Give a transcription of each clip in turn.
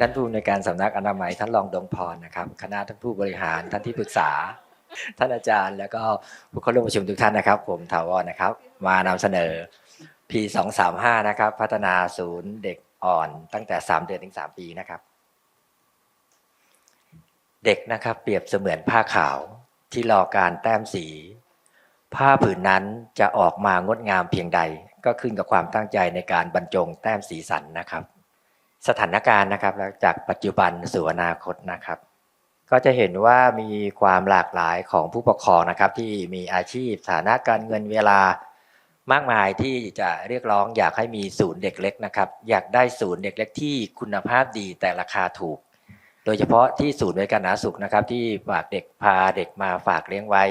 ท่านผู้ในวยการสำนักอนามัยท่านรองดงพรนะครับ คณะท่านผู้บริหารท่านที่ปรึกษา ท่านอาจารย์ แล้วก็ผู้เข้าร่วมประชุมทุกท่านนะครับ ผมถาวรนะครับ มานำเสนอ P 2 3 5 นะครับ พัฒนาศูนย์เด็กอ่อนตั้งแต่ 3 เดือนถึง 3 ปีนะครับ เด็กนะครับ เปรียบเสมือนผ้าขาวที่รอการแต้มสี ผ้าผืนนั้นจะออกมางดงามเพียงใด ก็ขึ้นกับความตั้งใจในการบรรจงแต้มสีสันนะครับ สถานการณ์นะครับจากปัจจุบันสู่อนาคตนะครับ ก็จะเห็นว่ามีความหลากหลายของผู้ปกครองนะครับ ที่มีอาชีพฐานะการเงินเวลามากมายที่จะเรียกร้องอยากให้มีศูนย์เด็กเล็กนะครับ อยากได้ศูนย์เด็กเล็กที่คุณภาพดีแต่ราคาถูก โดยเฉพาะที่ศูนย์บริการสาธารณสุขนะครับ ที่ฝากเด็กพาเด็กมาฝากเลี้ยงไว้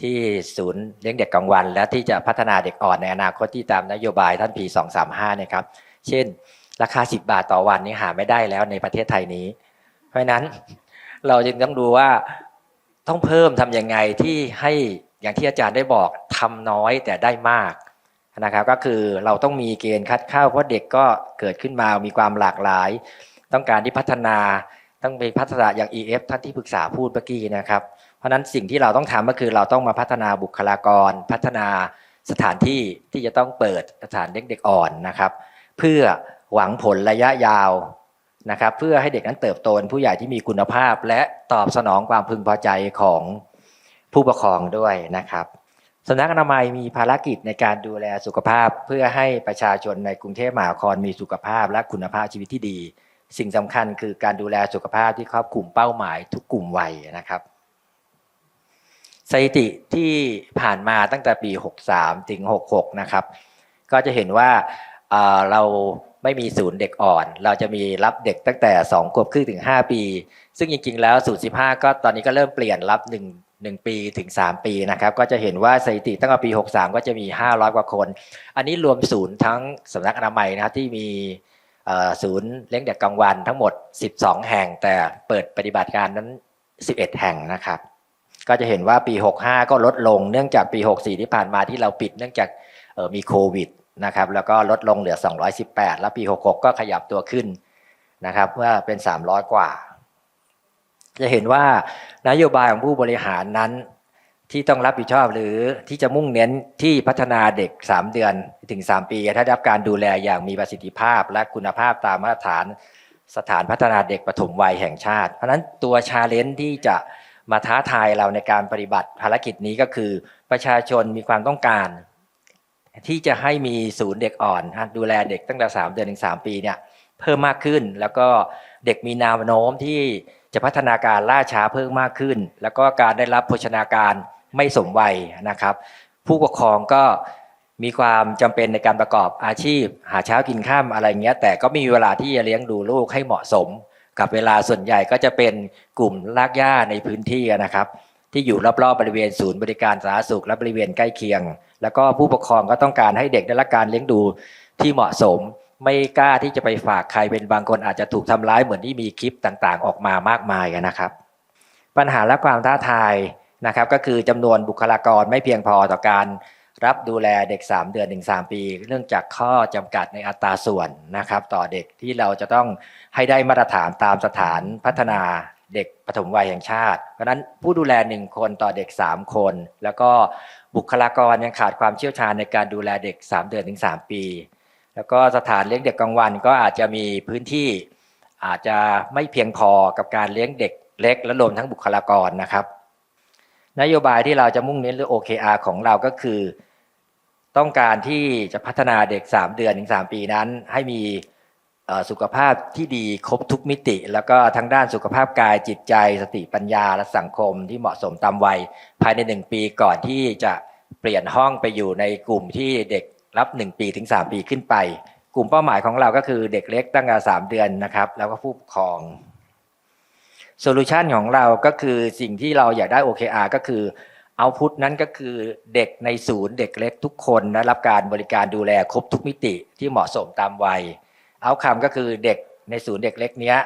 ที่ศูนย์เลี้ยงเด็กกลางวัน และที่จะพัฒนาเด็กอ่อนในอนาคตที่ตามนโยบายท่านพีสองสามห้าเนี่ยครับ เช่น ราคา 10 บาทต่อวันนี่หาไม่ได้แล้วในประเทศไทยนี้ เพราะนั้นเราจึงต้องดูว่าต้องเพิ่มทำยังไงที่ให้อย่างที่อาจารย์ได้บอกทำน้อยแต่ได้มากนะครับก็คือเราต้องมีเกณฑ์คัดเข้าเพราะเด็กก็เกิดขึ้นมามีความหลากหลาย ต้องการที่พัฒนาต้องไปพัฒนาอย่าง EF ท่านที่ปรึกษาพูดเมื่อกี้นะครับ เพราะฉะนั้นสิ่งที่เราต้องทำก็คือเราต้องมาพัฒนาบุคลากร พัฒนาสถานที่ที่จะต้องเปิดสถานเด็กเด็กอ่อนนะครับ เพื่อ หวังผลระยะยาวนะครับเพื่อให้เด็กนั้นเติบโตเป็นผู้ใหญ่ที่มีคุณภาพ และตอบสนองความพึงพอใจของผู้ปกครองด้วยนะครับสำนักอนามัยมีภารกิจในการดูแลสุขภาพ เพื่อให้ประชาชนในกรุงเทพมหานครมีสุขภาพและคุณภาพชีวิตที่ดี สิ่งสำคัญคือการดูแลสุขภาพที่ครอบคลุมเป้าหมายทุกกลุ่มวัยนะครับสถิติที่ผ่านมาตั้งแต่ปี 63 ถึง 66 นะครับ ก็จะเห็นว่าเอ่อเรา ไม่มีศูนย์เด็กอ่อน เราจะมีรับเด็กตั้งแต่2ขวบครึ่งถึง 5 ปี ซึ่งจริงๆแล้วศูนย์15ก็ตอนนี้ก็เริ่มเปลี่ยนรับ1 1ปีถึง 3 ปีนะครับก็จะเห็นว่าสถิติตั้งแต่ปี 63 ก็จะมี 500 กว่าคน อันนี้รวมศูนย์ทั้งสำนักอนามัยนะครับที่มีศูนย์เลี้ยงเด็กกลางวันทั้งหมด 12 แห่ง แต่เปิดปฏิบัติการนั้น 11 แห่งนะครับ ก็จะเห็นว่าปี 65 ก็ลดลงเนื่องจากปี 64 ที่ผ่านมาที่เราปิดเนื่องจากมีโควิด นะครับแล้วก็ลดลงเหลือ 218 แล้วปี 66 ก็ขยับตัวขึ้นนะครับเพื่อเป็น 300 กว่า จะเห็นว่านโยบายของผู้บริหารนั้นที่ต้องรับผิดชอบหรือที่จะมุ่งเน้นที่พัฒนาเด็ก 3 เดือนถึง 3 ปี ถ้าได้รับการดูแลอย่างมีประสิทธิภาพ และคุณภาพตามมาตรฐานสถานพัฒนาเด็กปฐมวัยแห่งชาติ เพราะนั้นตัวชาเลนจ์ที่จะมาท้าทายเราในการปฏิบัติภารกิจนี้ก็คือประชาชนมีความต้องการ ที่จะให้มีศูนย์เด็กอ่อนดูแลเด็กตั้งแต่3เดือนถึง3ปีเนี่ยเพิ่มมากขึ้น แล้วก็เด็กมีแนวโน้มที่จะพัฒนาการล่าช้าเพิ่มมากขึ้น แล้วก็การได้รับโภชนาการไม่สมวัยนะครับ ผู้ปกครองก็มีความจำเป็นในการประกอบอาชีพ หาเช้ากินข้ามอะไรเงี้ย แต่ก็มีเวลาที่จะเลี้ยงดูลูกให้เหมาะสม กับเวลาส่วนใหญ่ก็จะเป็นกลุ่มลากหญ้าในพื้นที่นะครับ ที่อยู่รอบๆบริเวณศูนย์บริการสาธารณสุขและบริเวณใกล้เคียง แล้วก็ผู้ปกครองก็ต้องการให้เด็กได้รับการเลี้ยงดูที่เหมาะสม ไม่กล้าที่จะไปฝากใครเป็นบางคนอาจจะถูกทำร้ายเหมือนที่มีคลิปต่างๆ ออกมามากมายนะครับ ปัญหาและความท้าทายนะครับ ก็คือจำนวนบุคลากรไม่เพียงพอต่อการรับดูแลเด็ก 3 เดือนถึง3ปี เนื่องจากข้อจำกัดในอัตราส่วนนะครับ ต่อเด็กที่เราจะต้องให้ได้มาตรฐานตามสถานพัฒนา เด็กปฐมวัยแห่งชาติ เพราะนั้นผู้ดูแล1คนต่อเด็ก 3 คน แล้วก็บุคลากรยังขาดความเชี่ยวชาญในการดูแลเด็ก 3 เดือนถึง 3 ปี แล้วก็สถานเลี้ยงเด็กกลางวันก็อาจจะมีพื้นที่ อาจจะไม่เพียงพอกับการเลี้ยงเด็กเล็ก และรวมทั้งบุคลากรนะครับ นโยบายที่เราจะมุ่งเน้นหรือ OKR ของเราก็คือ ต้องการที่จะพัฒนาเด็ก 3 เดือนถึง 3 ปีนั้น ให้มี สุขภาพที่ดีครบทุกมิติ แล้วก็ทั้งด้านสุขภาพกายจิตใจ สติปัญญาและสังคมที่เหมาะสมตามวัย ภายใน 1 ปีก่อนที่จะเปลี่ยนห้องไปอยู่ในกลุ่มที่เด็กรับ 1 ปีถึง 3 ปีขึ้นไป กลุ่มเป้าหมายของเราก็คือเด็กเล็กตั้งแต่3เดือนนะครับ แล้วก็ผู้ปกครองโซลูชันของเราก็คือสิ่งที่เราอยากได้ OKR ก็คือเอาพุทนั้นก็คือเด็กในศูนย์เด็กเล็กทุกคนได้รับการบริการดูแลครบทุกมิติที่เหมาะสมตามวัย เอาคำก็คือเด็กในศูนย์เด็กเล็กเนี้ย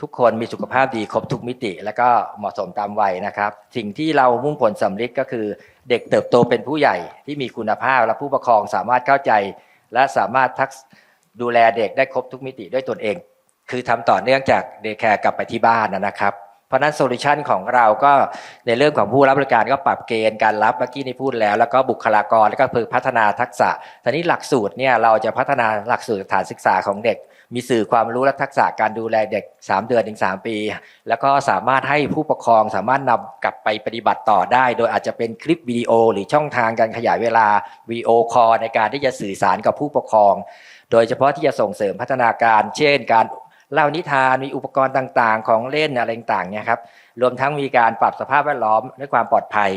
ทุกคนมีสุขภาพดีครบทุกมิติ แล้วก็เหมาะสมตามวัยนะครับ สิ่งที่เรามุ่งผลสำลิดก็คือ เด็กเติบโตเป็นผู้ใหญ่ที่มีคุณภาพและผู้ปกครองสามารถเข้าใจ และสามารถทักดูแลเด็กได้ครบทุกมิติด้วยตนเอง คือทำต่อเนื่องจากเดย์แคร์กลับไปที่บ้านนะครับ เพราะนั้นโซลูชันของเราก็ในเรื่องของผู้รับบริการก็ปรับเกณฑ์การรับเมื่อกี้นี่พูดแล้ว แล้วก็บุคลากรแล้วก็เพื่อพัฒนาทักษะทีนี้หลักสูตรเนี่ยเราจะพัฒนาหลักสูตรฐานศึกษาของเด็ก มีสื่อความรู้และทักษะการดูแลเด็ก 3 เดือนถึง 3 ปี แล้วก็สามารถให้ผู้ปกครองสามารถนำกลับไปปฏิบัติต่อได้ โดยอาจจะเป็นคลิปวิดีโอ หรือช่องทางการขยายเวลาวีดีโอคอลในการที่จะสื่อสารกับผู้ปกครอง โดยเฉพาะที่จะส่งเสริมพัฒนาการ เช่น การ เล่านิทานมีอุปกรณ์ต่างๆ ของเล่นอะไรต่างๆเนี่ยครับรวมทั้งมีการปรับสภาพแวดล้อมด้วยความปลอดภัย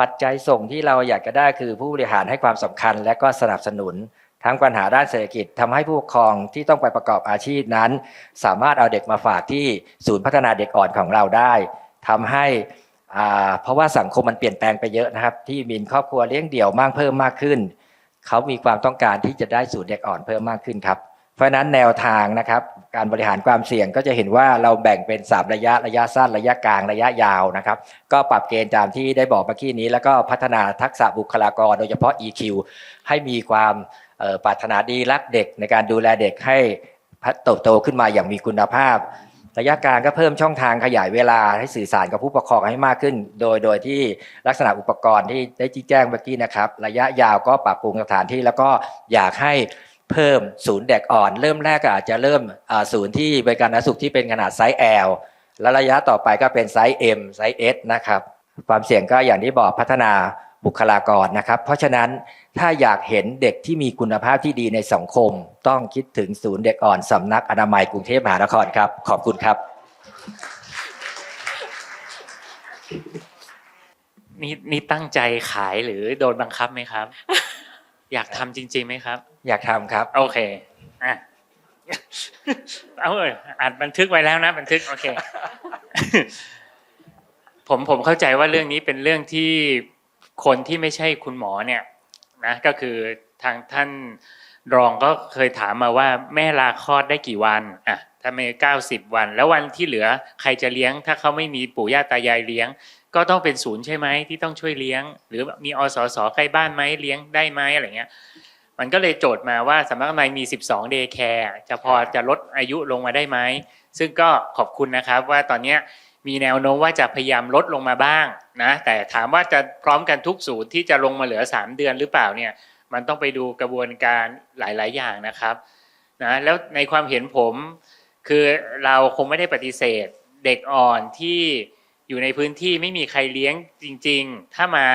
ปัจจัยส่งที่เราอยากจะได้คือผู้บริหารให้ความสำคัญ และก็สนับสนุนทั้งปัญหาด้านเศรษฐกิจทำให้ผู้ปกครองที่ต้องไปประกอบอาชีพนั้น สามารถเอาเด็กมาฝากที่ศูนย์พัฒนาเด็กอ่อนของเราได้ทำให้เพราะว่าสังคมมันเปลี่ยนแปลงไปเยอะนะครับ ที่มีครอบครัวเลี้ยงเดี่ยวมากเพิ่มมากขึ้น เขามีความต้องการที่จะได้ศูนย์เด็กอ่อนเพิ่มมากขึ้นครับ เพราะนั้นแนวทางนะครับ การบริหารความเสี่ยงก็จะเห็นว่าเราแบ่งเป็น 3 ระยะระยะสั้นระยะกลางระยะยาวนะครับ ก็ปรับเกณฑ์ตามที่ได้บอกเมื่อกี้นี้ แล้วก็พัฒนาทักษะบุคลากรโดยเฉพาะ EQ ให้มีความปรารถนาดีรักเด็กในการดูแลเด็กให้เติบโตขึ้นมาอย่างมีคุณภาพ ระยะกลางก็เพิ่มช่องทางขยายเวลาให้สื่อสารกับผู้ปกครองให้มากขึ้น โดยโดยที่ลักษณะอุปกรณ์ที่ได้ชี้แจ้งเมื่อกี้นะครับ ระยะยาวก็ปรับปรุงสถานที่แล้วก็อยากให้ เพิ่มศูนย์เด็กอ่อน เริ่มแรกก็อาจจะเริ่มศูนย์ที่บริการสาธารณสุขที่เป็นขนาดไซส์ L และระยะต่อไปก็เป็นไซส์ M ไซส์ S นะครับความเสี่ยงก็อย่างที่บอกพัฒนาบุคลากรนะครับ เพราะฉะนั้นถ้าอยากเห็นเด็กที่มีคุณภาพที่ดีในสังคม ต้องคิดถึงศูนย์เด็กอ่อนสำนักอนามัยกรุงเทพมหานครครับ ขอบคุณครับ นี่นี่ตั้งใจขายหรือโดนบังคับไหมครับ อยากทำจริงๆไหมครับ อยากทำครับ โอเคอะเอาเอยอัดบันทึกไว้แล้วนะ บันทึก โอเค ผมผมเข้าใจว่าเรื่องนี้เป็นเรื่องที่คนที่ไม่ใช่คุณหมอเนี่ย นะ ก็คือทางท่านรองก็เคยถามมาว่าแม่ลาคลอดได้กี่วันอะถ้าไม่เก้าสิบวัน แล้ววันที่เหลือใครจะเลี้ยง ถ้าเขาไม่มีปู่ย่าตายายเลี้ยง ก็ต้องเป็นศูนย์ใช่ไหมที่ต้องช่วยเลี้ยง หรือมีอสสใกล้บ้านไหมเลี้ยงได้ไหมอะไรเงี้ย มันก็เลยโจทย์มาว่าสำนักอนามัยมี 12 day care จะพอจะลดอายุลงมาได้ไหม ซึ่งก็ขอบคุณนะครับว่าตอนเนี้ยมีแนวโน้มว่าจะพยายามลดลงมาบ้างนะแต่ถามว่าจะพร้อมกันทุกศูนย์ที่จะลงมาเหลือ 3 เดือนหรือเปล่าเนี่ยมันต้องไปดูกระบวนการหลาย ๆ อย่างนะครับนะแล้วในความเห็นผมคือเราคงไม่ได้ปฏิเสธเด็กอ่อนที่อยู่ในพื้นที่ไม่มีใครเลี้ยงจริง ๆ ถ้ามา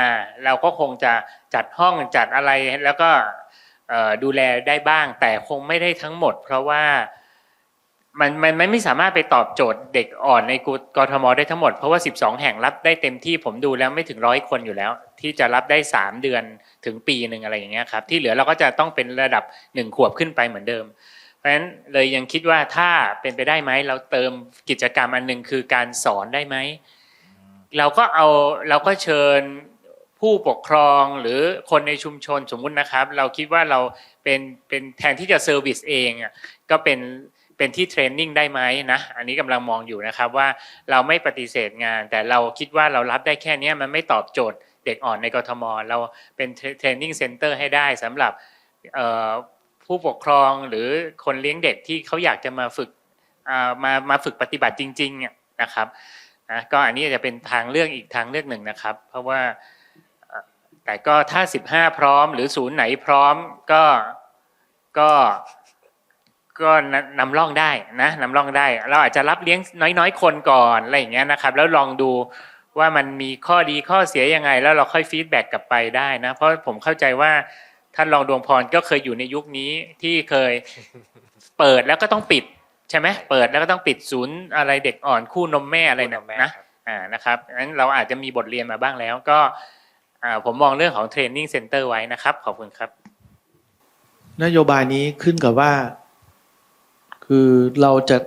เราก็คงจะจัดห้องจัดอะไรแล้วก็เอ่อ ดูแลได้บ้าง แต่คงไม่ได้ทั้งหมด เพราะว่ามันมันไม่สามารถไปตอบโจทย์เด็กอ่อนในกกทมได้ทั้งหมด เพราะว่า 12 แห่งรับได้เต็มที่ผมดูแล้วไม่ถึงร้อยคนอยู่แล้ว ที่จะรับได้ 3 เดือนถึงปีหนึ่งอะไรอย่างเงี้ยครับที่เหลือเราก็จะต้องเป็นระดับ 1 ขวบขึ้นไปเหมือนเดิม เพราะฉะนั้นเลยยังคิดว่าถ้าเป็นไปได้ไหมเราเติมกิจกรรมอันหนึ่งคือการสอนได้ไหมเราก็เอาเราก็เชิญ ผู้ปกครองหรือคนในชุมชนสมมุตินะครับ เราคิดว่าเราเป็นเป็นแทนที่จะเซอร์วิสเองอะก็เป็นเป็นที่เทรนนิ่งได้ไหมนะอันนี้กำลังมองอยู่นะครับว่าเราไม่ปฏิเสธงาน แต่เราคิดว่าเรารับได้แค่นี้มันไม่ตอบโจทย์เด็กอ่อนในกทม เราเป็นเทรนนิ่งเซ็นเตอร์ให้ได้สำหรับผู้ปกครองหรือคนเลี้ยงเด็กที่เขาอยากจะมาฝึกมามาฝึกปฏิบัติจริงๆนะครับนะก็อันนี้จะเป็นทางเลือกอีกทางเลือกหนึ่งนะครับ เพราะว่า แต่ก็ถ้า15พร้อม หรือศูนย์ไหนพร้อมก็ก็ก็นนำร่องได้นะนำร่องได้ เราอาจจะรับเลี้ยงน้อยๆ คนก่อนอะไรอย่างเงี้ยนะครับ แล้วลองดูว่ามันมีข้อดีข้อเสียยังไง แล้วเราค่อยฟีดแบ็กกลับไปได้นะ เพราะผมเข้าใจว่าท่านรองดวงพรก็เคยอยู่ในยุคนี้ที่เคยเปิดแล้วก็ต้องปิดใช่ไหมเปิดแล้วก็ต้องปิดศูนย์อะไรเด็กอ่อนคู่นมแม่อะไรเนยนะอ่านะครับงั้นเราอาจจะมีบทเรียนมาบ้างแล้วก็อ่า ผมมองเรื่องของเทรนนิ่งเซ็นเตอร์ไว้นะครับ ขอบคุณครับ นโยบายนี้ขึ้นกับว่า คือเราจะ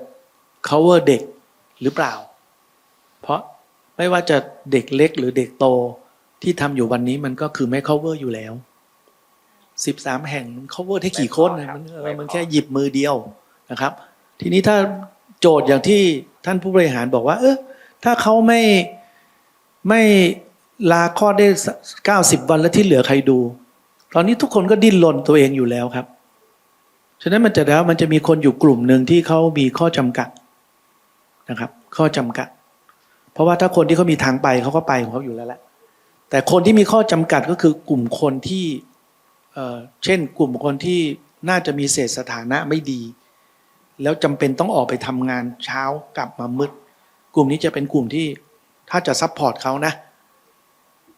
cover เด็กหรือเปล่า เพราะไม่ว่าจะเด็กเล็กหรือเด็กโตที่ทำอยู่วันนี้มันก็คือไม่ cover อยู่แล้วสิบสามแห่ง cover ได้กี่คนนะมันเออมันแค่หยิบมือเดียวนะครับ ทีนี้ถ้าโจทย์อย่างที่ท่านผู้บริหารบอกว่า เออถ้าเขาไม่ไม่ ลาคลอดได้เก้าสิบวันแล้วที่เหลือใครดู ตอนนี้ทุกคนก็ดิ้นรนตัวเองอยู่แล้วครับ ฉะนั้นมันจะแล้วมันจะมีคนอยู่กลุ่มหนึ่งที่เขามีข้อจำกัดนะครับ ข้อจำกัด เพราะว่าถ้าคนที่เขามีทางไปเขาก็ไปของเขาอยู่แล้วแหละแต่คนที่มีข้อจำกัดก็คือกลุ่มคนที่เเช่น กลุ่มคนที่น่าจะมีเศษสถานะไม่ดี แล้วจำเป็นต้องออกไปทำงานเช้ากลับมามืด กลุ่มนี้จะเป็นกลุ่มที่ถ้าจะซัพพอร์ตเขานะ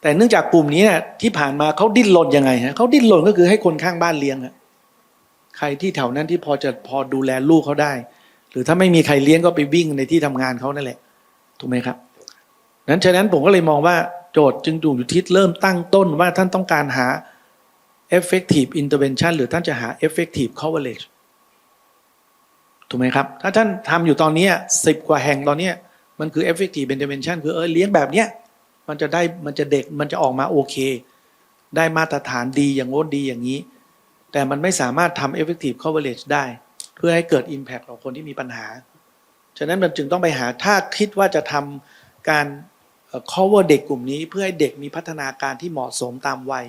แต่เนื่องจากกลุ่มนี้เนี่ยที่ผ่านมาเขาดิ้นรนยังไงฮะเขาดิ้นรนก็คือให้คนข้างบ้านเลี้ยงฮะใครที่แถวนั้นที่พอจะพอดูแลลูกเขาได้ หรือถ้าไม่มีใครเลี้ยงก็ไปวิ่งในที่ทำงานเขานั่นแหละถูกไหมครับนั้นฉะนั้นผมก็เลยมองว่าโจทย์จึงดูอยู่ที่เริ่มตั้งต้นว่าท่านต้องการหา effective intervention หรือท่านจะหา effective coverage ถูกไหมครับ ถ้าท่านทำอยู่ตอนนี้สิบกว่าแห่งตอนนี้มันคือ effective intervention คือเออเลี้ยงแบบเนี้ย มันจะได้มันจะเด็กมันจะออกมาโอเค ได้มาตรฐานดีอย่างโน้นดีอย่างนี้ แต่มันไม่สามารถทำ effective coverage ได้ เพื่อให้เกิด impact ต่อคนที่มีปัญหา ฉะนั้นมันจึงต้องไปหาถ้าคิดว่าจะทำการเอ่อ cover เด็กกลุ่มนี้ เพื่อให้เด็กมีพัฒนาการที่เหมาะสมตามวัย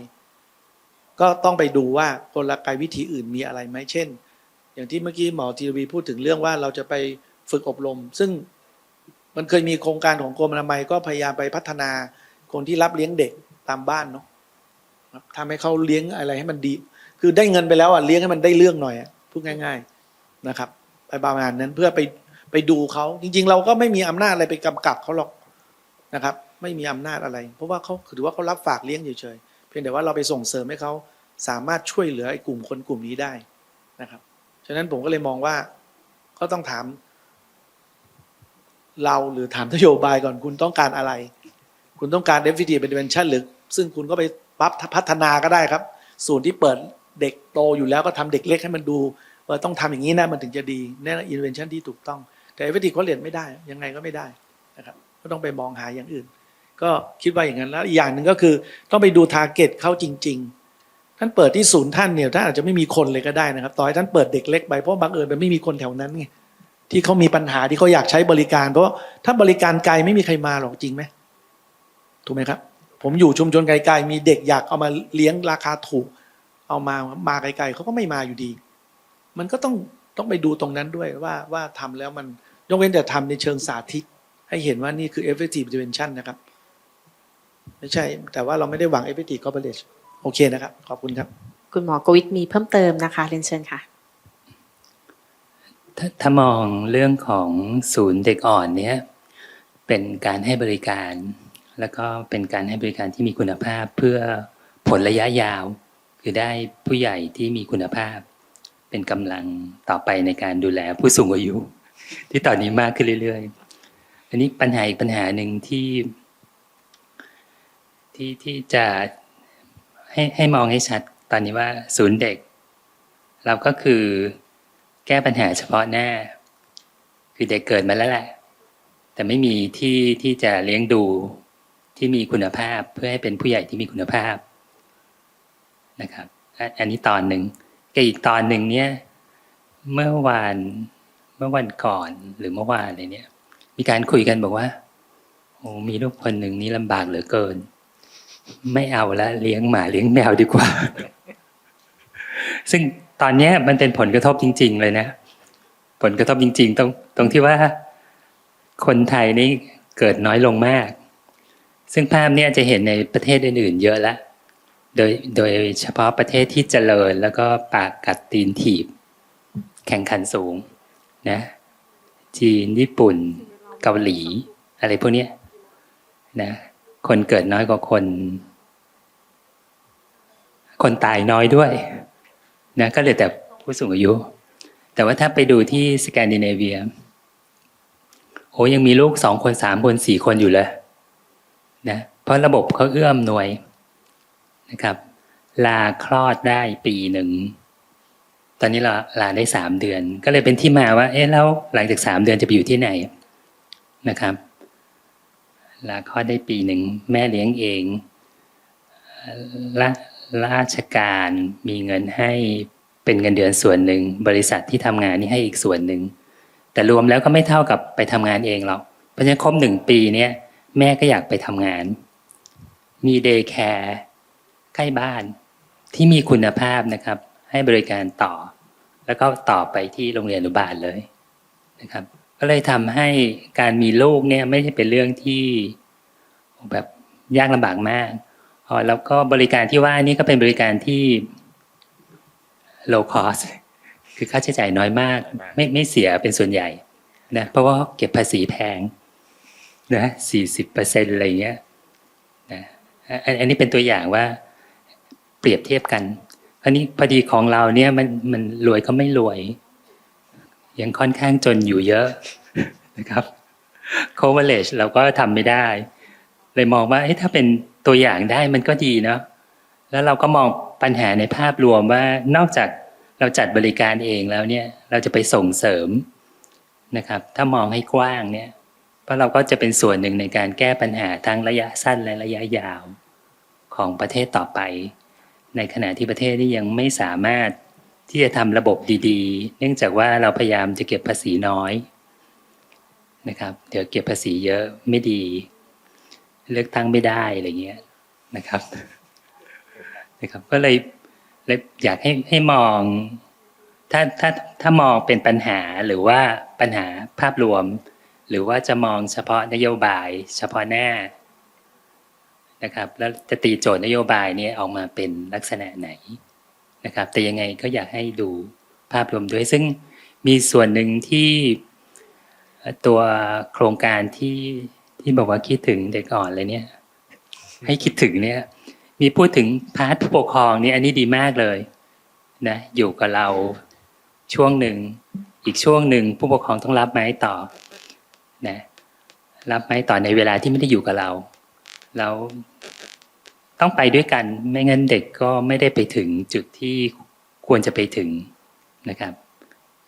ก็ต้องไปดูว่ากลไกวิธีอื่นมีอะไรไหมเช่น อย่างที่เมื่อกี้หมอทีวีพูดถึงเรื่องว่าเราจะไปฝึกอบรม ซึ่ง มันเคยมีโครงการของกรมอนามัยก็พยายามไปพัฒนาคนที่รับเลี้ยงเด็กตามบ้านเนาะทำให้เขาเลี้ยงอะไรให้มันดี คือได้เงินไปแล้วอะเลี้ยงให้มันได้เรื่องหน่อยอะพูดง่าย ๆนะครับไปประมาณนั้นเพื่อไปไปดูเขาจริง ๆ เราก็ไม่มีอำนาจอะไรไปกำกับเขาหรอกนะครับ ไม่มีอำนาจอะไร เพราะว่าเขาถือว่าเขารับฝากเลี้ยงเฉยๆเพียงแต่ว่าเราไปส่งเสริมให้เขาสามารถช่วยเหลือไอ้กลุ่มคนกลุ่มนี้ได้นะครับ ฉะนั้นผมก็เลยมองว่าก็ต้องถาม เราหรือถามนโยบายก่อนคุณต้องการอะไร คุณต้องการ effective intervention หรือ ซึ่งคุณก็ไปปรับพัฒนาก็ได้ครับ ส่วนที่เปิดเด็กโตอยู่แล้วก็ทำเด็กเล็กให้มันดูว่าต้องทำอย่างนี้นะมันถึงจะดีนี่น intervention ที่ถูกต้อง แต่ effective เขาเรียนไม่ได้ ยังไงก็ไม่ได้นะครับก็ต้องไปมองหาอย่างอื่น ก็คิดว่าอย่างนั้นแล้วอีกอย่างหนึ่งก็คือต้องไปดู target เขาจริง ๆ ท่านเปิดที่ศูนย์ท่านเนี่ยท่านอาจจะไม่มีคนเลยก็ได้นะครับต่อให้ท่านเปิดเด็กเล็กไปเพราะบังเอิญมันไม่มีคนแถวนั้นไง ที่เขามีปัญหาที่เขาอยากใช้บริการ เพราะถ้าบริการไกลไม่มีใครมาหรอกจริงไหมถูกไหมครับ ผมอยู่ชุมชนไกลๆมีเด็กอยากเอามาเลี้ยงราคาถูก เอามามาไกลๆเขาก็ไม่มาอยู่ดี มันก็ต้องต้องไปดูตรงนั้นด้วยว่าว่าทำแล้วมันยกเว้นแต่ทำในเชิงสาธิต ให้เห็นว่านี่คือ effective intervention นะครับ ไม่ใช่ แต่ว่าเราไม่ได้หวัง effective coverage โอเคนะครับ ขอบคุณครับ คุณหมอโกวิทมีเพิ่มเติมนะคะเรียนเชิญค่ะ ถ้ามองเรื่องของศูนย์เด็กอ่อนเนี้ยเป็นการให้บริการ แล้วก็เป็นการให้บริการที่มีคุณภาพเพื่อผลระยะยาว คือได้ผู้ใหญ่ที่มีคุณภาพ เป็นกำลังต่อไปในการดูแลผู้สูงอายุ ที่ตอนนี้มากขึ้นเรื่อยๆ อันนี้ปัญหาอีกปัญหาหนึ่งที่ที่ที่จะให้ให้มองให้ชัดตอนนี้ว่าศูนย์เด็ก เราก็คือ แก้ปัญหาเฉพาะหน้า คือเด็กเกิดมาแล้วแหละ แต่ไม่มีที่ที่จะเลี้ยงดูที่มีคุณภาพเพื่อให้เป็นผู้ใหญ่ที่มีคุณภาพนะครับ อันนนี้ตอนหนึ่งกับอีกตอนหนึ่งเนี่ยเมื่อวานเมื่อวันก่อนหรือเมื่อวานอะไรเนี่ย มีการคุยกันบอกว่าโอ้มีลูกคนหนึ่งนี่ลำบากเหลือเกิน ไม่เอาละเลี้ยงหมาเลี้ยงแมวดีกว่า ซึ่ง ตอนนี้มันเป็นผลกระทบจริง ๆ เลยนะ ผลกระทบจริง ๆ ตรงตรงที่ว่า คนไทยนี่เกิดน้อยลงมาก ซึ่งภาพนี้จะเห็นในประเทศอื่น ๆ เยอะและโดยโดยเฉพาะประเทศที่เจริญแล้วก็ปากกัดตีนถีบ แข่งขันสูงนะจีนญี่ปุ่น เกาหลี อะไรพวกนี้นะคนเกิดน้อยกว่าคน คนตายน้อยด้วย นะก็เหลยแต่ผู้สูงอายุ แต่ว่าถ้าไปดูที่สแกนดิเนเวียโอ้ยังมีลูกสองคนสามคนสี่คนอยู่เลยนะเพราะระบบเขาเอื้อมหน่วยนะครับ ลาคลอดได้ปีหนึ่งตอนนี้เราลาได้สามเดือน ก็เลยเป็นที่มาว่า เอ๊ะแล้วหลังจากสามเดือนจะไปอยู่ที่ไหนนะครับ ลาคลอดได้ปีหนึ่งแม่เลี้ยงเองละ ราชการมีเงินให้เป็นเงินเดือนส่วนหนึ่ง บริษัทที่ทำงานนี่ให้อีกส่วนหนึ่ง แต่รวมแล้วก็ไม่เท่ากับไปทำงานเองหรอกเพราะฉะนั้นครบหนึ่งปีเนี่ยแม่ก็อยากไปทำงาน มีเดย์แคร์ใกล้บ้านที่มีคุณภาพนะครับ ให้บริการต่อ แล้วก็ต่อไปที่โรงเรียนอนุบาลเลยนะครับ ก็เลยทำให้การมีลูกเนี่ยไม่ใช่เป็นเรื่องที่แบบยากลำบากมาก อ๋อแล้วก็บริการที่ว่านี่ก็เป็นบริการที่ low cost คือค่าใช้จ่ายน้อยมาก ไม่ไม่เสียเป็นส่วนใหญ่นะเพราะว่าเก็บภาษีแพงนะสี่สิบเปอร์เซ็นอะไรเงี้ยนะอันอันนี้เป็นตัวอย่างว่าเปรียบเทียบกันอันนี้พอดีของเราเนี่ยมันมันรวยก็ไม่รวย ยังค่อนข้างจนอยู่เยอะนะครับ coverage เราก็ทำไม่ได้ เลยมองว่าเอ๊ะถ้าเป็น ตัวอย่างได้มันก็ดีเนาะแล้วเราก็มองปัญหาในภาพรวมว่านอกจากเราจัดบริการเองแล้วเนี่ย เราจะไปส่งเสริมนะครับ ถ้ามองให้กว้างเนี่ยเพราะเราก็จะเป็นส่วนหนึ่งในการแก้ปัญหาทั้งระยะสั้นและระยะยาวของประเทศต่อไป ในขณะที่ประเทศนี่ยังไม่สามารถที่จะทำระบบดีๆ เนื่องจากว่าเราพยายามจะเก็บภาษีน้อยนะครับ เดี๋ยวเก็บภาษีเยอะไม่ดี เลือกตั้งไม่ได้อะไรเงี้ยนะครับนะครับ ก็เลยเลยอยากให้ให้มอง ถ้าถ้าถ้ามองเป็นปัญหาหรือว่าปัญหาภาพรวม หรือว่าจะมองเฉพาะนโยบาย เฉพาะหน้านะครับ แล้วจะตีโจทย์นโยบายนี้ออกมาเป็นลักษณะไหนนะครับ แต่ยังไงก็อยากให้ดูภาพรวมด้วย ซึ่งมีส่วนหนึ่งที่ตัวโครงการที่ ที่บอกว่าคิดถึงเด็กอ่อนเลยเนี่ย ให้คิดถึงเนี่ย มีพูดถึงพาร์ทผู้ปกครองนี่อันนี้ดีมากเลย นะ อยู่กับเราช่วงหนึ่ง อีกช่วงหนึ่งผู้ปกครองต้องรับไม้ต่อ นะ รับไม้ต่อในเวลาที่ไม่ได้อยู่กับเราแล้วต้องไปด้วยกัน ไม่งั้นเด็กก็ไม่ได้ไปถึงจุดที่ควรจะไปถึงนะครับ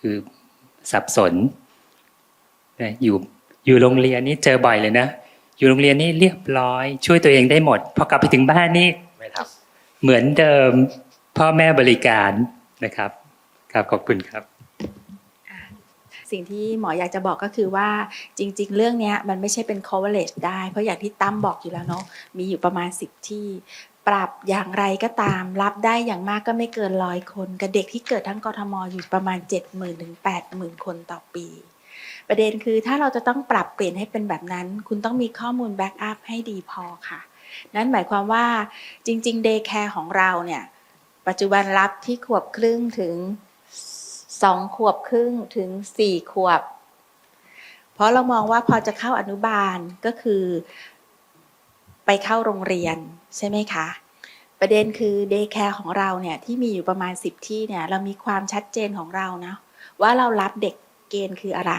คือสับสนนะอยู่ อยู่โรงเรียนนี่เจอบ่อยเลยนะ อยู่โรงเรียนนี่เรียบร้อย ช่วยตัวเองได้หมด พอกลับไปถึงบ้านนี่ไม่ทเหมือนเดิมพ่อแม่บริการนะครับครับขอบคุณครับสิ่งที่หมออยากจะบอกก็คือว่าจริง ๆ เรื่องเนี้ยมันไม่ใช่เป็น coverage ได้ เพราะอย่างที่ตั้มบอกอยู่แล้วเนาะมีอยู่ประมาณ 10 ที่ ปรับอย่างไรก็ตาม รับได้อย่างมากก็ไม่เกินร้อยคน กับเด็กที่เกิดทั้งกทมอยู่ประมาณ 70,000ถึง80,000 คนต่อปี ประเด็นคือถ้าเราจะต้องปรับเปลี่ยนให้เป็นแบบนั้น คุณต้องมีข้อมูลแบ็กอัพให้ดีพอค่ะ นั่นหมายความว่าจริงๆ Day Care ของเราเนี่ยปัจจุบันรับที่ขวบครึ่งถึงสองขวบครึ่งถึงสี่ขวบ เพราะเรามองว่าพอจะเข้าอนุบาลก็คือ ไปเข้าโรงเรียนใช่ไหมคะ ประเด็นคือเดย์แคร์ของเราเนี่ยที่มีอยู่ประมาณ10ที่เนี่ยเรามีความชัดเจนของเรานะว่าเรารับเด็ก เกณฑ์คืออะไร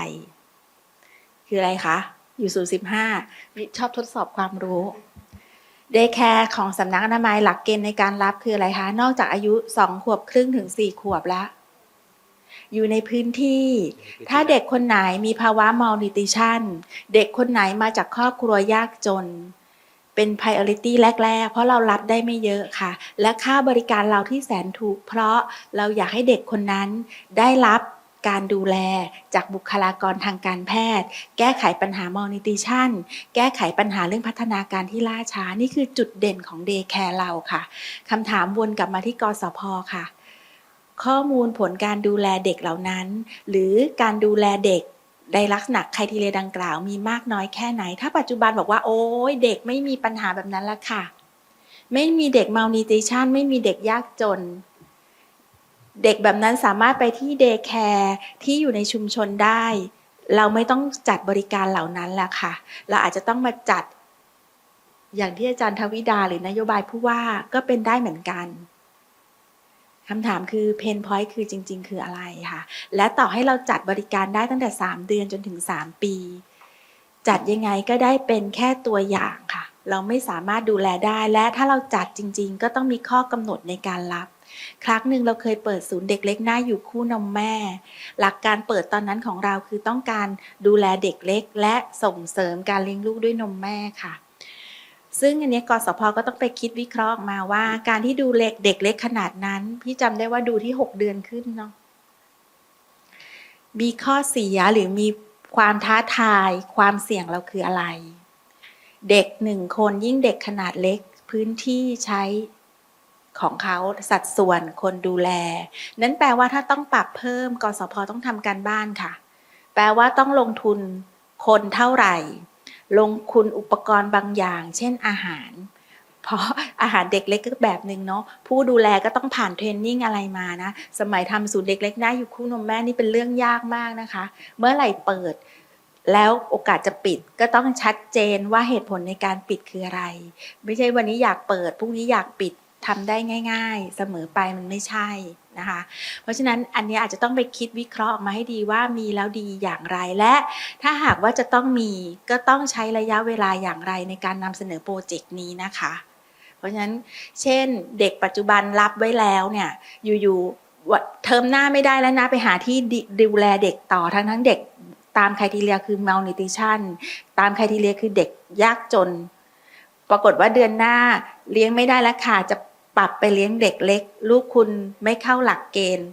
คืออะไรคะ อยู่ศูนย์สิบห้าชอบทดสอบความรู้เดย์แคร์ของสำนักอนามัยหลักเกณฑ์ในการรับคืออะไรคะ นอกจากอายุสองขวบครึ่งถึงสี่ขวบแล้ว อยู่ในพื้นที่ ถ้าเด็กคนไหนมีภาวะ malnutrition เด็กคนไหนมาจากครอบครัวยากจน เป็น priority แรก ๆ เพราะเรารับได้ไม่เยอะค่ะ และค่าบริการเราที่แสนถูก เพราะเราอยากให้เด็กคนนั้นได้รับ การดูแลจากบุคลากรทางการแพทย์ แก้ไขปัญหา malnutrition แก้ไขปัญหาเรื่องพัฒนาการที่ล่าช้า นี่คือจุดเด่นของ day care เราค่ะคำถามวนกลับมาที่กสพค่ะ ข้อมูลผลการดูแลเด็กเหล่านั้น หรือการดูแลเด็กในลักษณะใครทีเรียดังกล่าวมีมากน้อยแค่ไหน ถ้าปัจจุบันบอกว่าโอ้ยเด็กไม่มีปัญหาแบบนั้นละค่ะ ไม่มีเด็ก malnutrition ไม่มีเด็กยากจน เด็กแบบนั้นสามารถไปที่เดย์แคร์ที่อยู่ในชุมชนได้ เราไม่ต้องจัดบริการเหล่านั้นและค่ะ เราอาจจะต้องมาจัด อย่างที่อาจารย์ทวิดาหรือนโยบายผู้ว่าก็เป็นได้เหมือนกันคำถามคือเพนพอยต์คือจริง ๆ คืออะไรค่ะ และต่อให้เราจัดบริการได้ตั้งแต่ 3 เดือนจนถึง 3 ปี จัดยังไงก็ได้เป็นแค่ตัวอย่างค่ะ เราไม่สามารถดูแลได้และถ้าเราจัดจริง ๆ ก็ต้องมีข้อกำหนดในการรับ ครั้งหนึ่งเราเคยเปิดศูนย์เด็กเล็กหน้าอยู่คู่นมแม่ หลักการเปิดตอนนั้นของเราคือต้องการดูแลเด็กเล็ก และส่งเสริมการเลี้ยงลูกด้วยนมแม่ค่ะซึ่งอันนี้กสพก็ต้องไปคิดวิเคราะห์มาว่า การที่ดูเล็กเด็กเล็กขนาดนั้น พี่จำได้ว่าดูที่หกเดือนขึ้นเนาะมีข้อเสียหรือมีความท้าทาย ความเสี่ยงเราคืออะไร เด็กหนึ่งคนยิ่งเด็กขนาดเล็กพื้นที่ใช้ของเขาสัดส่วนคนดูแล นั้นแปลว่าถ้าต้องปรับเพิ่มกสพต้องทำการบ้านค่ะ แปลว่าต้องลงทุนคนเท่าไหร่ ลงทุนอุปกรณ์บางอย่าง เช่นอาหาร เพราะอาหารเด็กเล็กก็แบบหนึ่งเนาะผู้ดูแลก็ต้องผ่านเทรนนิ่งอะไรมานะ สมัยทำศูนย์เด็กเล็กน่าอยู่คู่นมแม่นี่เป็นเรื่องยากมากนะคะ เมื่อไหร่เปิด แล้วโอกาสจะปิดก็ต้องชัดเจนว่าเหตุผลในการปิดคืออะไร ไม่ใช่วันนี้อยากเปิดพรุ่งนี้อยากปิดทำได้ง่าย ๆ เสมอไปมันไม่ใช่นะคะ เพราะฉะนั้นอันนี้อาจจะต้องไปคิดวิเคราะห์ออกมาให้ดีว่ามีแล้วดีอย่างไรและ ถ้าหากว่าจะต้องมีก็ต้องใช้ระยะเวลาอย่างไรในการนำเสนอโปรเจกต์นี้นะคะ เพราะฉะนั้นเช่นเด็กปัจจุบันรับไว้แล้วเนี่ยอยู่ๆเทอมหน้าไม่ได้แล้วนะไปหาที่ดูแลเด็กต่อทั้งทั้งเด็ก ตามคุณทีเรียคือ malnutrition ตามคุณทีเรียคือเด็กยากจน ปรากฏว่าเดือนหน้าเลี้ยงไม่ได้แล้วค่ะจะปรับไปเลี้ยงเด็กเล็ก ลูกคุณไม่เข้าหลักเกณฑ์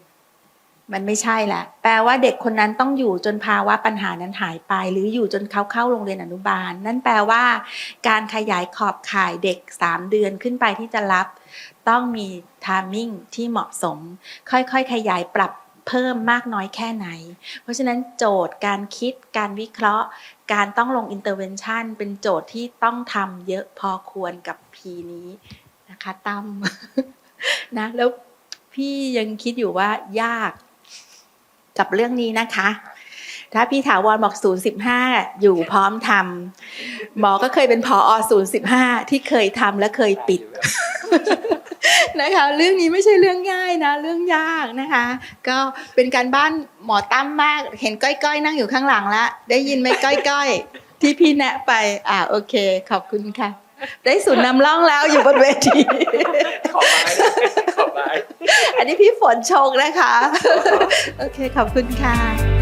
มันไม่ใช่แหละแปลว่าเด็กคนนั้นต้องอยู่จนภาวะปัญหานั้นหายไป หรืออยู่จนเขาเข้าโรงเรียนอนุบาล นั่นแปลว่า การขยายขอบข่ายเด็ก 3 เดือนขึ้นไปที่จะรับ ต้องมีทามมิ่งที่เหมาะสม ค่อยๆ ขยายปรับ เพิ่มมากน้อยแค่ไหน เพราะฉะนั้นโจทย์การคิดการวิเคราะห์ การต้องลงอินเตอร์เวนชั่นเป็นโจทย์ที่ต้องทำเยอะพอควรกับพีนี้นะคะตั้มนะแล้วพี่ยังคิดอยู่ว่ายากกับเรื่องนี้นะคะ ถ้าพี่ถาวรบอก 015 อยู่พร้อมทำหมอก็เคยเป็นพออ015 ที่เคยทำและเคยปิด นะคะ เรื่องนี้ไม่ใช่เรื่องง่ายนะ เรื่องยากนะคะ ก็เป็นการบ้านหมอตั้มมาก เห็นก้อยๆ นั่งอยู่ข้างหลังแล้วได้ยินไหมก้อยๆ ที่พี่แนะไป อ่าโอเค ขอบคุณค่ะ ได้ศูนย์นำร่องแล้วอยู่บนเวที ขอบายขอบายอันนี้พี่ฝนชงนะคะ โอเคขอบคุณค่ะ